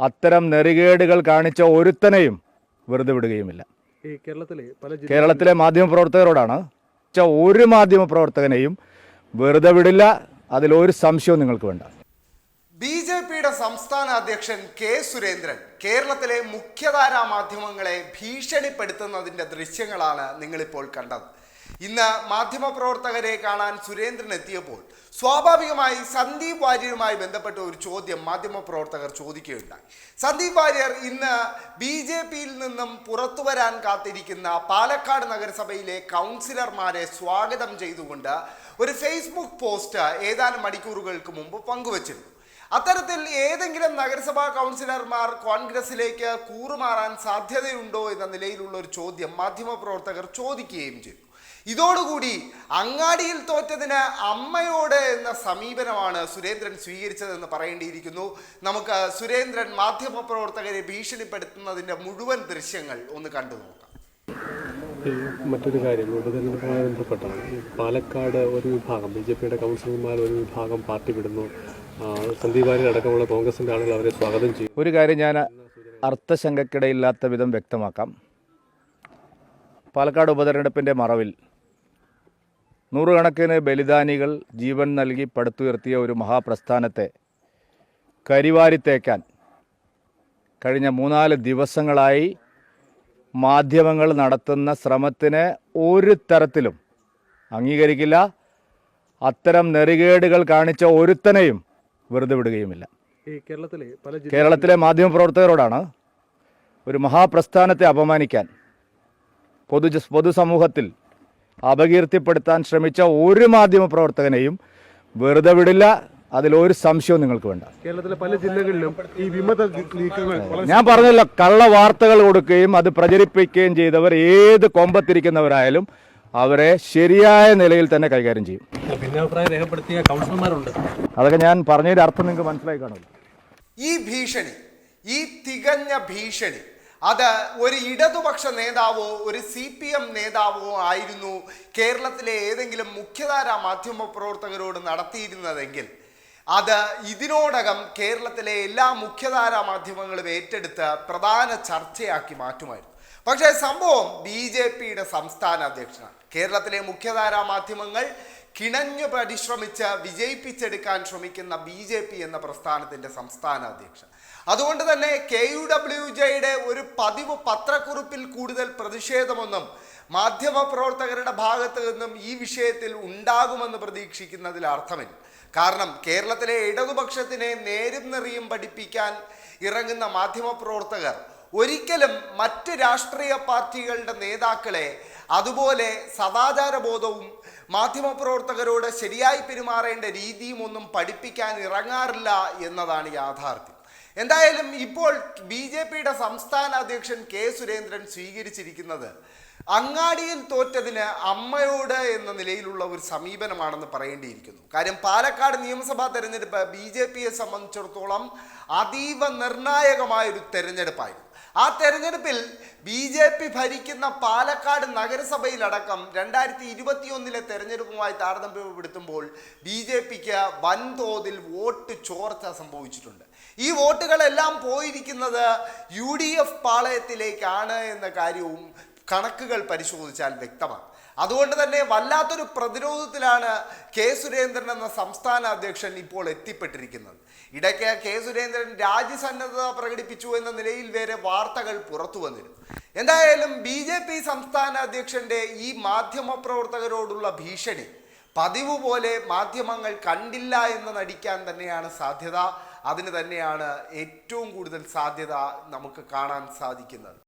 അത്തരം നെറികേടുകൾ കാണിച്ച ഒരുത്തനെയും വെറുതെ വിടുകയുമില്ല. ഈ കേരളത്തിലെ പല കേരളത്തിലെ മാധ്യമപ്രവർത്തകരോടാണ്. ഒരു മാധ്യമപ്രവർത്തകനെയും വെറുതെ വിടില്ല. അതിലൊരു സംശയവും നിങ്ങൾക്ക് വേണ്ട. ബി ജെ പിയുടെ സംസ്ഥാന അധ്യക്ഷൻ കെ സുരേന്ദ്രൻ കേരളത്തിലെ മുഖ്യധാരാ മാധ്യമങ്ങളെ ഭീഷണിപ്പെടുത്തുന്നതിന്റെ ദൃശ്യങ്ങളാണ് നിങ്ങളിപ്പോൾ കണ്ടത്. ഇന്ന് മാധ്യമപ്രവർത്തകരെ കാണാൻ സുരേന്ദ്രൻ എത്തിയപ്പോൾ സ്വാഭാവികമായി സന്ദീപ് വാര്യരുമായി ബന്ധപ്പെട്ട ഒരു ചോദ്യം മാധ്യമപ്രവർത്തകർ ചോദിക്കുകയുണ്ടായി. സന്ദീപ് വാര്യർ ഇന്ന് ബി ജെ പിയിൽ നിന്നും പുറത്തു വരാൻ കാത്തിരിക്കുന്ന പാലക്കാട് നഗരസഭയിലെ കൗൺസിലർമാരെ സ്വാഗതം ചെയ്തുകൊണ്ട് ഒരു ഫേസ്ബുക്ക് പോസ്റ്റ് ഏതാനും മണിക്കൂറുകൾക്ക് മുമ്പ് പങ്കുവച്ചിരുന്നു. അത്തരത്തിൽ ഏതെങ്കിലും നഗരസഭാ കൗൺസിലർമാർ കോൺഗ്രസിലേക്ക് കൂറുമാറാൻ സാധ്യതയുണ്ടോ എന്ന നിലയിലുള്ള ഒരു ചോദ്യം മാധ്യമപ്രവർത്തകർ ചോദിക്കുകയും ചെയ്തു. ഇതോടുകൂടി അങ്ങാടിയിൽ തോറ്റതിന് അമ്മയോട് എന്ന സമീപനമാണ് സുരേന്ദ്രൻ സ്വീകരിച്ചതെന്ന് പറയേണ്ടിയിരിക്കുന്നു. നമുക്ക് സുരേന്ദ്രൻ മാധ്യമപ്രവർത്തകരെ ഭീഷണിപ്പെടുത്തുന്നതിന്റെ മുഴുവൻ ദൃശ്യങ്ങൾ ഒന്ന് കണ്ടു നോക്കാം. മറ്റൊരു കാര്യം ഉപതെരഞ്ഞെടുപ്പുമായി ബന്ധപ്പെട്ടാണ്. പാലക്കാട് ഒരു വിഭാഗം ബി ജെ പിയുടെ കൗൺസിലർമാർ ഒരു വിഭാഗം പാർട്ടി വിടുന്നു. ആ, സന്ദീപ് വാര്യർ അടക്കമുള്ള കോൺഗ്രസിന്റെ ആളുകൾ അവരെ സ്വാഗതം ചെയ്യും. ഒരു കാര്യം ഞാൻ അർത്ഥശങ്കക്കിടയില്ലാത്ത വിധം വ്യക്തമാക്കാം. പാലക്കാട് ഉപതെരഞ്ഞെടുപ്പിന്റെ മറവിൽ നൂറുകണക്കിന് ബലിദാനികൾ ജീവൻ നൽകി പടുത്തുയർത്തിയ ഒരു മഹാപ്രസ്ഥാനത്തെ കരിവാരിത്തേക്കാൻ കഴിഞ്ഞ മൂന്നാൽ ദിവസങ്ങളായി മാധ്യമങ്ങൾ നടത്തുന്ന ശ്രമത്തിന് ഒരു തരത്തിലും അംഗീകരിക്കില്ല. അത്തരം നെറികേടുകൾ കാണിച്ച ഒരുത്തനെയും വെറുതെ വിടുകയുമില്ല. കേരളത്തിലെ പല പ്രവർത്തകരോടാണ് മാധ്യമപ്രവർത്തകരോടാണ് ഒരു മഹാപ്രസ്ഥാനത്തെ അപമാനിക്കാൻ പൊതു പൊതുസമൂഹത്തിൽ അപകീർത്തിപ്പെടുത്താൻ ശ്രമിച്ച ഒരു മാധ്യമ മാധ്യമപ്രവർത്തകനെയും വെറുതെ വിടില്ല. അതിലൊരു സംശയവും നിങ്ങൾക്ക് വേണ്ട. കേരളത്തിലെ പല ജില്ലകളിലും ഈ വിമത നീക്കങ്ങൾ ഞാൻ പറഞ്ഞല്ലോ കള്ള വാർത്തകൾ കൊടുക്കുകയും അത് പ്രചരിപ്പിക്കുകയും ചെയ്തവർ ഏത് കൊമ്പത്തിരിക്കുന്നവരായാലും അവരെ ശരിയായ നിലയിൽ തന്നെ കൈകാര്യം ചെയ്യും. ഭിന്നാഭിപ്രായം രേഖപ്പെടുത്തിയ കൗൺസിലർമാരുണ്ട്. അതൊക്കെ ഞാൻ പറഞ്ഞതിന്റെ അർത്ഥം നിങ്ങൾക്ക് മനസ്സിലായി കാണുമല്ലോ. ഈ ഭീഷണി ഈ തികഞ്ഞ ഭീഷണി അത് ഒരു ഇടതുപക്ഷ നേതാവോ ഒരു സി പി എം നേതാവോ ആയിരുന്നു കേരളത്തിലെ ഏതെങ്കിലും മുഖ്യധാര മാധ്യമ പ്രവർത്തകരോട് നടത്തിയിരുന്നതെങ്കിൽ അത് ഇതിനോടകം കേരളത്തിലെ എല്ലാ മുഖ്യധാര മാധ്യമങ്ങളും ഏറ്റെടുത്ത് പ്രധാന ചർച്ചയാക്കി മാറ്റുമായിരുന്നു. പക്ഷേ സംഭവം ബി ജെ പിയുടെ സംസ്ഥാന അധ്യക്ഷനാണ്. കേരളത്തിലെ മുഖ്യധാരാ മാധ്യമങ്ങൾ കിണഞ്ഞു പരിശ്രമിച്ച് വിജയിപ്പിച്ചെടുക്കാൻ ശ്രമിക്കുന്ന ബി ജെ പി എന്ന പ്രസ്ഥാനത്തിന്റെ സംസ്ഥാന അധ്യക്ഷൻ. അതുകൊണ്ട് തന്നെ കെ യു ഡബ്ല്യു ജെയുടെ ഒരു പതിവ് പത്രക്കുറിപ്പിൽ കൂടുതൽ പ്രതിഷേധമൊന്നും മാധ്യമപ്രവർത്തകരുടെ ഭാഗത്ത് നിന്നും ഈ വിഷയത്തിൽ ഉണ്ടാകുമെന്ന് പ്രതീക്ഷിക്കുന്നതിൽ അർത്ഥമില്ല. കാരണം കേരളത്തിലെ ഇടതുപക്ഷത്തിനെ നേരും നെറിയും പഠിപ്പിക്കാൻ ഇറങ്ങുന്ന മാധ്യമപ്രവർത്തകർ ഒരിക്കലും മറ്റ് രാഷ്ട്രീയ പാർട്ടികളുടെ നേതാക്കളെ അതുപോലെ സദാചാരബോധവും മാധ്യമപ്രവർത്തകരോട് ശരിയായി പെരുമാറേണ്ട രീതിയും ഒന്നും പഠിപ്പിക്കാൻ ഇറങ്ങാറില്ല എന്നതാണ് യാഥാർത്ഥ്യം. എന്തായാലും ഇപ്പോൾ ബി ജെ പിയുടെ സംസ്ഥാന അധ്യക്ഷൻ കെ സുരേന്ദ്രൻ സ്വീകരിച്ചിരിക്കുന്നത് അങ്ങാടിയിൽ തോറ്റതിന് അമ്മയോട് എന്ന നിലയിലുള്ള ഒരു സമീപനമാണെന്ന് പറയേണ്ടിയിരിക്കുന്നു. കാര്യം പാലക്കാട് നിയമസഭാ തെരഞ്ഞെടുപ്പ് ബി ജെ പിയെ സംബന്ധിച്ചിടത്തോളം അതീവ നിർണായകമായൊരു തെരഞ്ഞെടുപ്പായിരുന്നു. ആ തെരഞ്ഞെടുപ്പിൽ ബി ജെ പി ഭരിക്കുന്ന പാലക്കാട് നഗരസഭയിലടക്കം രണ്ടായിരത്തി ഇരുപത്തിയൊന്നിലെ തെരഞ്ഞെടുപ്പുമായി താരതമ്യപ്പെടുത്തുമ്പോൾ ബി ജെ പിക്ക് വൻതോതിൽ വോട്ട് ചോർച്ച സംഭവിച്ചിട്ടുണ്ട്. ഈ വോട്ടുകളെല്ലാം പോയിരിക്കുന്നത് യു ഡി എഫ് പാളയത്തിലേക്കാണ് എന്ന കാര്യവും കണക്കുകൾ പരിശോധിച്ചാൽ വ്യക്തമാണ്. അതുകൊണ്ട് തന്നെ വല്ലാത്തൊരു പ്രതിരോധത്തിലാണ് കെ സുരേന്ദ്രൻ എന്ന സംസ്ഥാന അധ്യക്ഷൻ ഇപ്പോൾ എത്തിപ്പെട്ടിരിക്കുന്നത്. ഇടയ്ക്ക് കെ സുരേന്ദ്രൻ രാജ്യസന്നദ്ധത പ്രകടിപ്പിച്ചു എന്ന നിലയിൽ വേറെ വാർത്തകൾ പുറത്തു വന്നിരുന്നു. എന്തായാലും ബി ജെ പി സംസ്ഥാന അധ്യക്ഷന്റെ ഈ മാധ്യമ പ്രവർത്തകരോടുള്ള ഭീഷണി പതിവ് പോലെ മാധ്യമങ്ങൾ കണ്ടില്ല എന്ന് നടിക്കാൻ തന്നെയാണ് സാധ്യത. അതിന് തന്നെയാണ് ഏറ്റവും കൂടുതൽ സാധ്യത നമുക്ക് കാണാൻ സാധിക്കുന്നത്.